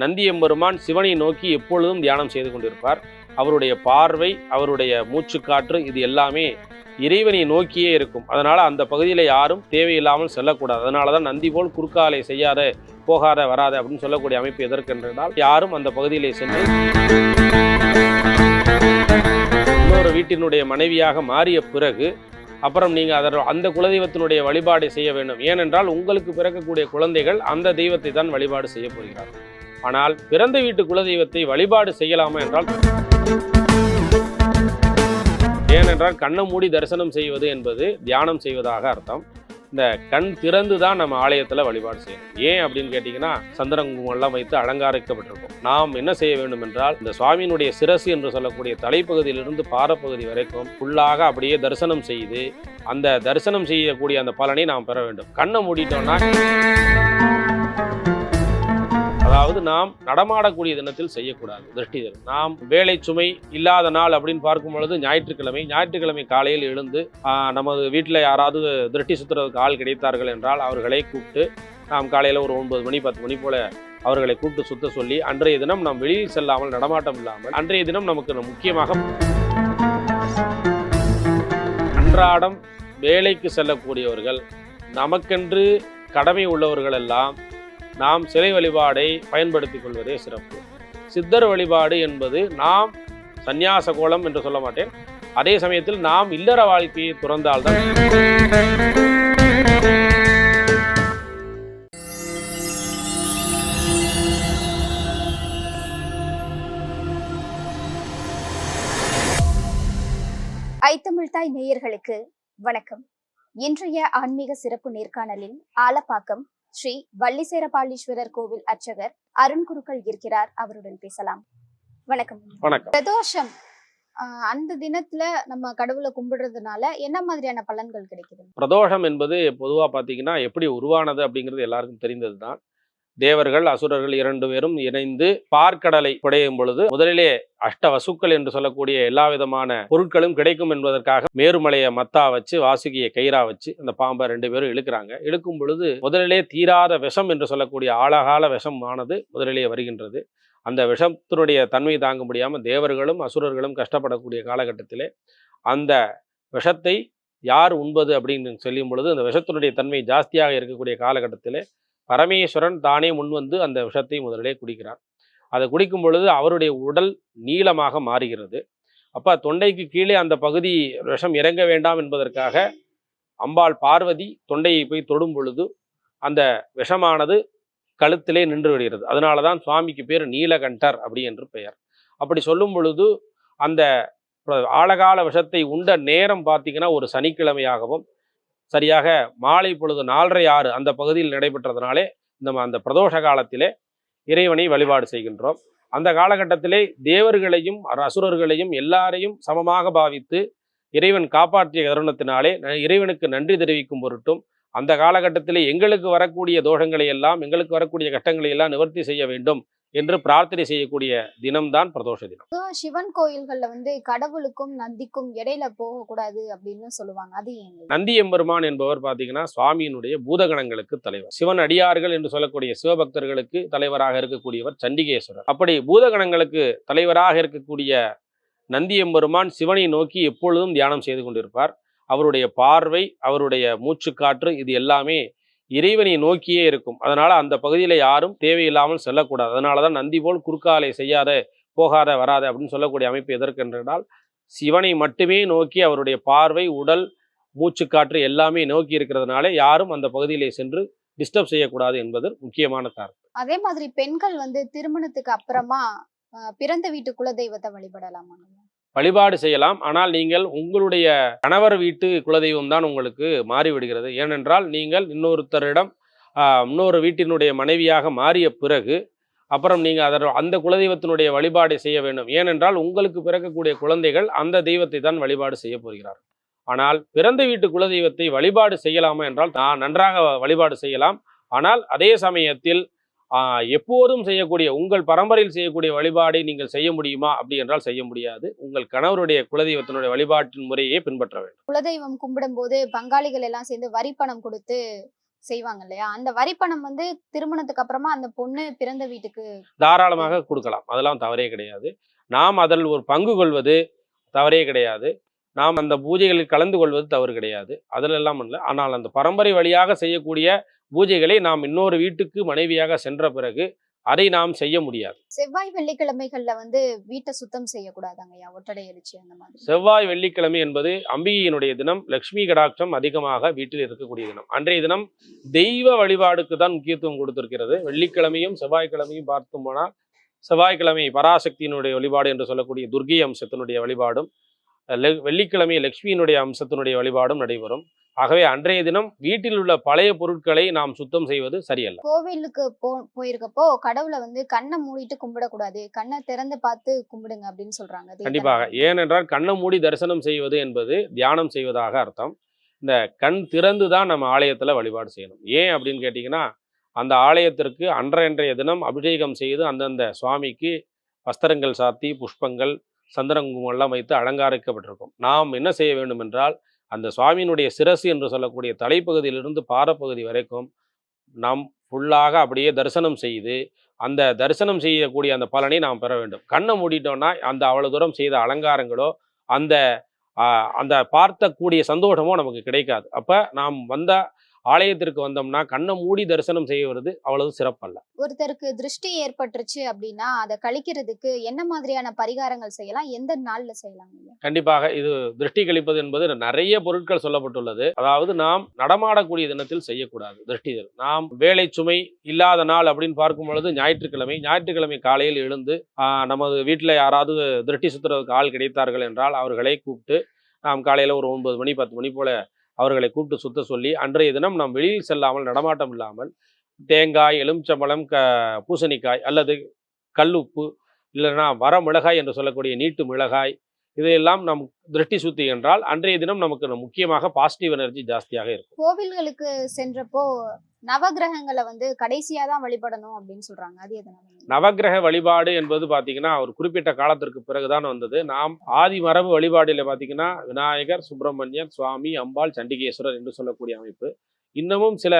நந்தியம்பெருமான் சிவனை நோக்கி எப்பொழுதும் தியானம் செய்து கொண்டிருப்பார். அவருடைய பார்வை அவருடைய மூச்சுக்காற்று இது எல்லாமே இறைவனை நோக்கியே இருக்கும். அதனால் அந்த பகுதியில் யாரும் தேவையில்லாமல் செல்லக்கூடாது. அதனால தான் நந்தி போல் குறுக்காலை செய்யாத போகாத வராத அப்படின்னு சொல்லக்கூடிய அமைப்பு எதற்கென்றால் யாரும் அந்த பகுதியிலே சென்று இன்னொரு வீட்டினுடைய மனைவியாக மாறிய பிறகு அப்புறம் நீங்கள் அதர் அந்த குலதெய்வத்தினுடைய வழிபாடு செய்ய வேண்டும். ஏனென்றால் உங்களுக்கு பிறக்கக்கூடிய குழந்தைகள் அந்த தெய்வத்தை தான் வழிபாடு செய்ய போகிறார்கள். ஆனால் பிறந்த வீட்டு குலதெய்வத்தை வழிபாடு செய்யலாமா என்றால் ஏனென்றால் கண்ணை மூடி தரிசனம் செய்வது என்பது தியானம் செய்வதாக அர்த்தம். இந்த கண் திறந்து தான் நம்ம ஆலயத்தில் வழிபாடு செய்யணும். ஏன் அப்படின்னு கேட்டிங்கன்னா சந்திரங்குமெல்லாம் வைத்து அலங்காரிக்கப்பட்டிருக்கும். நாம் என்ன செய்ய வேண்டும் என்றால் இந்த சுவாமியினுடைய சிரசு என்று சொல்லக்கூடிய தலைப்பகுதியிலிருந்து பாரப்பகுதி வரைக்கும் ஃபுல்லாக அப்படியே தரிசனம் செய்து அந்த தரிசனம் செய்யக்கூடிய அந்த பலனை நாம் பெற வேண்டும். கண்ணை மூடிட்டோம்னா அதாவது நாம் நடமாடக்கூடிய தினத்தில் செய்யக்கூடாது. திருஷ்டி தினம் நாம் வேலை சுமை இல்லாத நாள் அப்படின்னு பார்க்கும் பொழுது ஞாயிற்றுக்கிழமை ஞாயிற்றுக்கிழமை காலையில் எழுந்து நமது வீட்டில் யாராவது திருஷ்டி சுத்துறதுக்கு ஆள் கிடைத்தார்கள் என்றால் அவர்களை கூப்பிட்டு நாம் காலையில் ஒரு ஒன்பது மணி பத்து மணி போல அவர்களை கூப்பிட்டு சுத்த சொல்லி அன்றைய தினம் நாம் வெளியில் செல்லாமல் நடமாட்டம் இல்லாமல் அன்றைய தினம் நமக்கு முக்கியமாக அன்றாடம் வேலைக்கு செல்லக்கூடியவர்கள் நமக்கென்று கடமை உள்ளவர்கள் எல்லாம் நாம் சிலை வழிபாடை பயன்படுத்திக் கொள்வதே சிறப்பு. சித்தர் வழிபாடு என்பது நாம் சந்நியாச கோலம் என்று சொல்ல மாட்டேன். அதே சமயத்தில் நாம் இல்லற வாழ்க்கையை துறந்தால்தான். ஐத்தமிழ்தாய் நேயர்களுக்கு வணக்கம். இன்றைய ஆன்மீக சிறப்பு நேர்காணலில் ஆலப்பாக்கம் ஸ்ரீ வள்ளிசேரபாளீஸ்வரர் கோவில் அர்ச்சகர் அருண் குருக்கள் இருக்கிறார். அவருடன் பேசலாம். வணக்கம். வணக்கம். பிரதோஷம் ஆஹ் அந்த தினத்துல நம்ம கடவுளை கும்பிடுறதுனால என்ன மாதிரியான பலன்கள் கிடைக்குது? பிரதோஷம் என்பது பொதுவாக பார்த்தீங்கன்னா எப்படி உருவானது அப்படிங்கிறது எல்லாருக்கும் தெரிந்தது தான் தேவர்கள் அசுரர்கள் இரண்டு பேரும் இணைந்து பார்க்கடலை குடையும் பொழுது முதலிலே அஷ்ட வசுக்கள் என்று சொல்லக்கூடிய எல்லா விதமான பொருட்களும் கிடைக்கும் என்பதற்காக மேருமலையை மத்தா வச்சு வாசுகியை கயிறா வச்சு அந்த பாம்பை ரெண்டு பேரும் இழுக்கிறாங்க. இழுக்கும் பொழுது முதலிலே தீராத விஷம் என்று சொல்லக்கூடிய ஆழகால விஷமானது முதலிலே வருகின்றது. அந்த விஷத்தினுடைய தன்மை தாங்க முடியாமல் தேவர்களும் அசுரர்களும் கஷ்டப்படக்கூடிய காலகட்டத்திலே அந்த விஷத்தை யார் உண்பது அப்படின்னு சொல்லும் பொழுது அந்த விஷத்தினுடைய தன்மை ஜாஸ்தியாக இருக்கக்கூடிய காலகட்டத்திலே பரமேஸ்வரன் தானே முன்வந்து அந்த விஷத்தை முதலிலே குடிக்கிறார். அதை குடிக்கும் பொழுது அவருடைய உடல் நீளமாக மாறுகிறது. அப்போ தொண்டைக்கு கீழே அந்த பகுதி விஷம் இறங்க வேண்டாம் என்பதற்காக அம்பாள் பார்வதி தொண்டையை போய் தொடும் பொழுது அந்த விஷமானது கழுத்திலே நின்று விடுகிறது. அதனால தான் சுவாமிக்கு பேர் நீலகண்டர் அப்படி என்று பெயர். அப்படி சொல்லும் பொழுது அந்த ஆழகால விஷத்தை உண்ட நேரம் பார்த்தீங்கன்னா ஒரு சனிக்கிழமையாகவும் சரியாக மாலை பொழுது நாலரை ஆறு அந்த பகுதியில் நடைபெற்றதுனாலே நம்ம அந்த பிரதோஷ காலத்திலே இறைவனை வழிபாடு செய்கின்றோம். அந்த காலகட்டத்திலே தேவர்களையும் அசுரர்களையும் எல்லாரையும் சமமாக பாவித்து இறைவன் காப்பாற்றிய தருணத்தினாலே இறைவனுக்கு நன்றி தெரிவிக்கும் பொருட்டும் அந்த காலகட்டத்திலே எங்களுக்கு வரக்கூடிய தோஷங்களை எல்லாம் எங்களுக்கு வரக்கூடிய கஷ்டங்களை எல்லாம் நிவர்த்தி செய்ய வேண்டும். என்று பிரார்த்தனை செய்யக்கூடிய தினம்தான் பிரதோஷ தினம். சிவன் கோயில்கள்ல வந்து கடவுளுக்கும் நந்திக்கும் இடையில போகக்கூடாது அப்படின்னு சொல்லுவாங்க. அது நந்தி எம்பெருமான் என்பவர் பார்த்தீங்கன்னா சுவாமியினுடைய பூதகணங்களுக்கு தலைவர். சிவன் அடியார்கள் என்று சொல்லக்கூடிய சிவபக்தர்களுக்கு தலைவராக இருக்கக்கூடியவர் சண்டிகேஸ்வரர். அப்படி பூதகணங்களுக்கு தலைவராக இருக்கக்கூடிய நந்தி எம்பெருமான் சிவனை நோக்கி எப்பொழுதும் தியானம் செய்து கொண்டிருப்பார். அவருடைய பார்வை அவருடைய மூச்சுக்காற்று இது எல்லாமே இறைவனை நோக்கியே இருக்கும். அதனால அந்த பகுதியில் யாரும் தேவையில்லாமல் செல்லக்கூடாது. அதனால தான் நந்தி போல் குறுக்காலை செய்யாத போகாத வராத அப்படின்னு சொல்லக்கூடிய அமைப்பு எதற்கென்றால் சிவனை மட்டுமே நோக்கி அவருடைய பார்வை உடல் மூச்சுக்காற்று எல்லாமே நோக்கி இருக்கிறதுனால யாரும் அந்த பகுதியிலே சென்று டிஸ்டர்ப் செய்யக்கூடாது என்பது முக்கியமான காரணம். அதே மாதிரி பெண்கள் வந்து திருமணத்துக்கு அப்புறமா பிறந்த வீட்டு குலதெய்வத்தை வழிபடலாமா? வழிபாடு செய்யலாம். ஆனால் நீங்கள் உங்களுடைய கணவர் வீட்டு குலதெய்வம் தான் உங்களுக்கு மாறிவிடுகிறது. ஏனென்றால் நீங்கள் இன்னொருத்தரிடம் இன்னொரு வீட்டினுடைய மனைவியாக மாறிய பிறகு அப்புறம் நீங்கள் அதர் அந்த குலதெய்வத்தினுடைய வழிபாடை செய்ய வேண்டும். ஏனென்றால் உங்களுக்கு பிறக்கக்கூடிய குழந்தைகள் அந்த தெய்வத்தை தான் வழிபாடு செய்ய போகிறார். ஆனால் பிறந்த வீட்டு குலதெய்வத்தை வழிபாடு செய்யலாமா என்றால் நான் நன்றாக வழிபாடு செய்யலாம். ஆனால் அதே சமயத்தில் எப்போதும் செய்யக்கூடிய உங்கள் பரம்பரையில் செய்யக்கூடிய வழிபாடை நீங்கள் செய்ய முடியுமா? அப்படி என்றால் செய்ய முடியாது. உங்கள் கணவருடைய குலதெய்வத்தினுடைய வழிபாட்டின் முறையே பின்பற்ற வேண்டும். குலதெய்வம் கும்பிடும் போது பங்காளிகள் எல்லாம் சேர்ந்து வரி பணம் கொடுத்து செய்வாங்க இல்லையா? அந்த வரி பணம் வந்து திருமணத்துக்கு அப்புறமா அந்த பொண்ணு பிறந்த வீட்டுக்கு தாராளமாக கொடுக்கலாம். அதெல்லாம் தவறே கிடையாது. நாம் அதில் ஒரு பங்கு கொள்வது தவறே கிடையாது. நாம் அந்த பூஜைகளில் கலந்து கொள்வது தவறு கிடையாது. அதில் எல்லாம் இல்லை. ஆனால் அந்த பரம்பரை வழியாக செய்யக்கூடிய பூஜைகளை நாம் இன்னொரு வீட்டுக்கு மனைவியாக சென்ற பிறகு அதை நாம் செய்ய முடியாது. செவ்வாய் வெள்ளிக்கிழமைகள்ல வந்து வீட்டை சுத்தம் செய்யக்கூடாதாங்கய்யா? ஒட்டடை அடிச்சு அந்த மாதிரி. செவ்வாய் வெள்ளிக்கிழமை என்பது அம்பிகையினுடைய தினம் லக்ஷ்மி கடாட்சம் அதிகமாக வீட்டில் இருக்கக்கூடிய தினம். அன்றைய தினம் தெய்வ வழிபாடுக்கு தான் முக்கியத்துவம் கொடுத்திருக்கிறது. வெள்ளிக்கிழமையும் செவ்வாய்க்கிழமையும் பார்த்தோம் போனால் செவ்வாய்க்கிழமை பராசக்தியினுடைய வழிபாடு என்று சொல்லக்கூடிய துர்கை அம்சத்தினுடைய வழிபாடும் வெள்ளிக்கிழமை லக்ஷ்மியினுடைய அம்சத்தினுடைய வழிபாடும் நடைபெறும். ஆகவே அன்றைய தினம் வீட்டில் உள்ள பழைய பொருட்களை நாம் சுத்தம் செய்வது சரியல்ல. கோவிலுக்கு போ போயிருக்கப்போ கடவுளை வந்து கண்ணை மூடிட்டு கும்பிடக்கூடாது. கண்ணை திறந்து பார்த்து கும்பிடுங்க அப்படின்னு சொல்றாங்க. கண்டிப்பாக. ஏனென்றால் கண்ணை மூடி தரிசனம் செய்வது என்பது தியானம் செய்வதாக அர்த்தம். இந்த கண் திறந்து தான் நம்ம ஆலயத்தில் வழிபாடு செய்யணும். ஏன் அப்படின்னு கேட்டிங்கன்னா அந்த ஆலயத்திற்கு அன்றைய தினம் அபிஷேகம் செய்து அந்தந்த சுவாமிக்கு வஸ்திரங்கள் சாத்தி புஷ்பங்கள் சந்திரங்குமெல்லாம் வைத்து அலங்காரிக்கப்பட்டிருக்கும். நாம் என்ன செய்ய வேண்டும் என்றால் அந்த சுவாமியினுடைய சிரசு என்று சொல்லக்கூடிய தலைப்பகுதியிலிருந்து பாரப்பகுதி வரைக்கும் நாம் ஃபுல்லாக அப்படியே தரிசனம் செய்து அந்த தரிசனம் செய்யக்கூடிய அந்த பலனை நாம் பெற வேண்டும். கண்ணை மூடிட்டோம்னா அந்த அவ்வளவு தூரம் செய்த அலங்காரங்களோ அந்த அந்த பார்த்தக்கூடிய சந்தோஷமோ நமக்கு கிடைக்காது. அப்போ நாம் வந்த ஆலயத்திற்கு வந்தோம்னா கண்ணை மூடி தரிசனம் செய்வது அவ்வளவு சிறப்பல்ல. ஒருத்தருக்கு திருஷ்டி ஏற்பட்டுருச்சு அப்படின்னா அதை கழிக்கிறதுக்கு என்ன மாதிரியான பரிகாரங்கள் செய்யலாம்? எந்த நாள்ல செய்யலாம்? கண்டிப்பாக இது திருஷ்டி கழிப்பது என்பது நிறைய பொருட்கள் சொல்லப்பட்டுள்ளது. அதாவது நாம் நடமாடக்கூடிய தினத்தில் செய்யக்கூடாது திருஷ்டி. நாம் வேலை சுமை இல்லாத நாள் அப்படின்னு பார்க்கும் பொழுது ஞாயிற்றுக்கிழமை ஞாயிற்றுக்கிழமை காலையில் எழுந்து நமது வீட்டில் யாராவது திருஷ்டி சுத்துறதுக்கு ஆள் கிடைத்தார்கள் என்றால் அவர்களை கூப்பிட்டு நாம் காலையில் ஒரு ஒன்பது மணி பத்து மணி போல அவர்களை கூப்பிட்டு சுத்த சொல்லி அன்றைய தினம் நாம் வெளியில் செல்லாமல் நடமாட்டம் இல்லாமல் தேங்காய் எலுமிச்சம்பழம் க பூசணிக்காய் அல்லது கல்லுப்பு இல்லைன்னா வர மிளகாய் என்று சொல்லக்கூடிய நீட்டு மிளகாய் இதையெல்லாம் நம் திருஷ்டி சுத்தி என்றால் அன்றைய தினம் நமக்கு முக்கியமாக பாசிட்டிவ் எனர்ஜி ஜாஸ்தியாக இருக்கும். கோவில்களுக்கு சென்றப்போ நவகிரகங்களை வந்து கடைசியா தான் வழிபடணும் அப்படின்னு சொல்றாங்க. அது எதனால? நவக்கிரக வழிபாடு என்பது பார்த்தீங்கன்னா ஒரு குறிப்பிட்ட காலத்திற்கு பிறகுதான் வந்தது. நாம் ஆதி மரபு வழிபாடில் பார்த்தீங்கன்னா விநாயகர் சுப்பிரமணியர் சுவாமி அம்பாள் சண்டிகேஸ்வரர் என்று சொல்லக்கூடிய அமைப்பு. இன்னமும் சில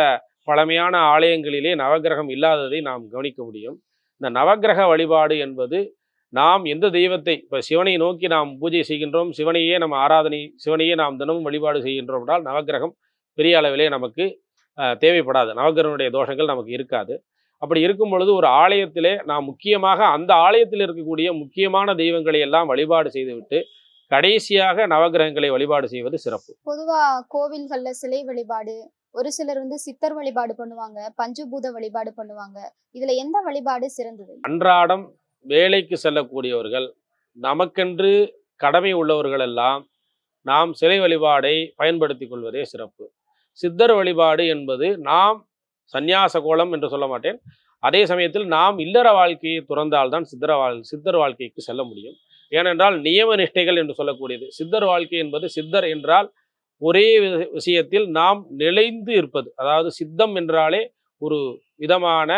பழமையான ஆலயங்களிலே நவக்கிரகம் இல்லாததை நாம் கவனிக்க முடியும். இந்த நவக்கிரக வழிபாடு என்பது நாம் எந்த தெய்வத்தை இப்போ சிவனை நோக்கி நாம் பூஜை செய்கின்றோம் சிவனையே நம்ம ஆராதனை சிவனையே நாம் தினமும் வழிபாடு செய்கின்றோம் என்றால் நவக்கிரகம் பெரிய அளவிலே நமக்கு தேவைப்படாது. நவக்கிரகனுடைய தோஷங்கள் நமக்கு இருக்காது. அப்படி இருக்கும் பொழுது ஒரு ஆலயத்திலே நாம் முக்கியமாக அந்த ஆலயத்தில் இருக்கக்கூடிய முக்கியமான தெய்வங்களை எல்லாம் வழிபாடு செய்துவிட்டு கடைசியாக நவக்கிரகங்களை வழிபாடு செய்வது சிறப்பு. பொதுவா கோவில்கள்ல சிலை வழிபாடு ஒரு சிலர் வந்து சித்தர் வழிபாடு பண்ணுவாங்க பஞ்சபூத வழிபாடு பண்ணுவாங்க. இதுல எந்த வழிபாடு சிறந்தது? அன்றாடம் வேலைக்கு செல்லக்கூடியவர்கள் நமக்கென்று கடமை உள்ளவர்கள் எல்லாம் நாம் சிலை வழிபாடை பயன்படுத்தி கொள்வதே சிறப்பு. சித்தர் வழிபாடு என்பது நாம் சந்நியாச கோலம் என்று சொல்ல மாட்டேன். அதே சமயத்தில் நாம் இல்லற வாழ்க்கையை துறந்தால்தான் சித்தர வாழ் சித்தர் வாழ்க்கைக்கு செல்ல முடியும். ஏனென்றால் நியம நிஷ்டைகள் என்று சொல்லக்கூடியது. சித்தர் வாழ்க்கை என்பது சித்தர் என்றால் ஒரே விஷயத்தில் நாம் நிலைந்து இருப்பது. அதாவது சித்தம் என்றாலே ஒரு விதமான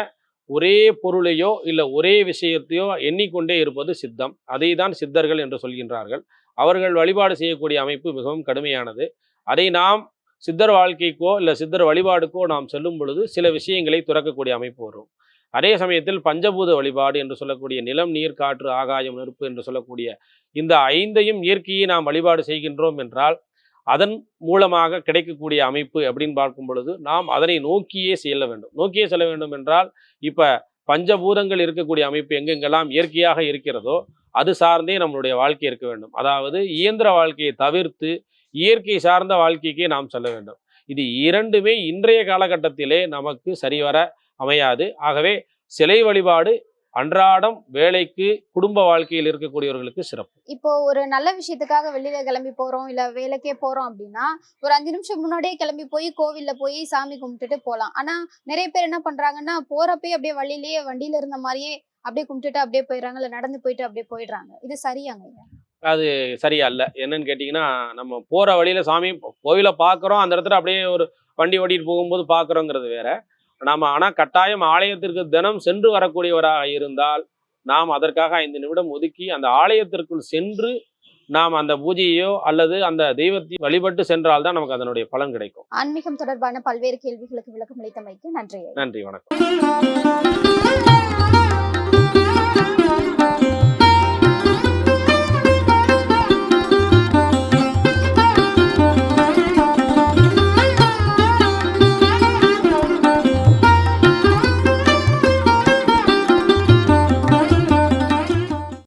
ஒரே பொருளையோ இல்லை ஒரே விஷயத்தையோ எண்ணிக்கொண்டே இருப்பது சித்தம். அதை தான் சித்தர்கள் என்று சொல்கின்றார்கள். அவர்கள் வழிபாடு செய்யக்கூடிய அமைப்பு மிகவும் கடுமையானது. அதை நாம் சித்தர் வாழ்க்கைக்கோ இல்லை சித்தர் வழிபாடுக்கோ நாம் செல்லும் பொழுது சில விஷயங்களை துறக்கக்கூடிய அமைப்பு வரும். அதே சமயத்தில் பஞ்சபூத வழிபாடு என்று சொல்லக்கூடிய நிலம் நீர் காற்று ஆகாயம் நெருப்பு என்று சொல்லக்கூடிய இந்த ஐந்தையும் இயற்கையை நாம் வழிபாடு செய்கின்றோம் என்றால் அதன் மூலமாக கிடைக்கக்கூடிய அமைப்பு அப்படின்னு பார்க்கும் பொழுது நாம் அதனை நோக்கியே செல்ல வேண்டும். நோக்கியே செல்ல வேண்டும் என்றால் இப்போ பஞ்சபூதங்கள் இருக்கக்கூடிய அமைப்பு எங்கெங்கெல்லாம் இயற்கையாக இருக்கிறதோ அது சார்ந்தே நம்மளுடைய வாழ்க்கை இருக்க வேண்டும். அதாவது இயந்திர வாழ்க்கையை தவிர்த்து இயற்கை சார்ந்த வாழ்க்கைக்கே நாம் செல்ல வேண்டும். இது இரண்டுமே இன்றைய காலகட்டத்திலே நமக்கு சரிவர அமையாது. ஆகவே சிலை வழிபாடு அன்றாடம் வேலைக்கு குடும்ப வாழ்க்கையில் இருக்கக்கூடியவர்களுக்கு சிறப்பு. இப்போ ஒரு நல்ல விஷயத்துக்காக வெளியில கிளம்பி போறோம் இல்ல வேலைக்கே போறோம் அப்படின்னா ஒரு அஞ்சு நிமிஷம் முன்னாடியே கிளம்பி போய் கோவில்ல போய் சாமி கும்பிட்டுட்டு போலாம். ஆனா நிறைய பேர் என்ன பண்றாங்கன்னா போறப்பயே அப்படியே வழியிலேயே வண்டியில இருந்த மாதிரியே அப்படியே கும்பிட்டுட்டு அப்படியே போயிடுறாங்க இல்ல நடந்து போயிட்டு அப்படியே போயிடுறாங்க. இது சரியாங்க? அது சரியா இல்லை. என்னன்னு கேட்டிங்கன்னா நம்ம போகிற வழியில் சாமி கோவிலை பார்க்குறோம் அந்த இடத்துல அப்படியே ஒரு வண்டி ஓட்டிட்டு போகும்போது பார்க்குறோங்கிறது வேற. நாம் ஆனால் கட்டாயம் ஆலயத்திற்கு தினம் சென்று வரக்கூடியவராக இருந்தால் நாம் அதற்காக ஐந்து நிமிடம் ஒதுக்கி அந்த ஆலயத்திற்குள் சென்று நாம் அந்த பூஜையோ அல்லது அந்த தெய்வத்தை வழிபட்டு சென்றால்தான் நமக்கு அதனுடைய பலன் கிடைக்கும் ஆன்மீகம் தொடர்பான பல்வேறு கேள்விகளுக்கு விளக்கம் அளித்தமைக்கு நன்றி. நன்றி வணக்கம்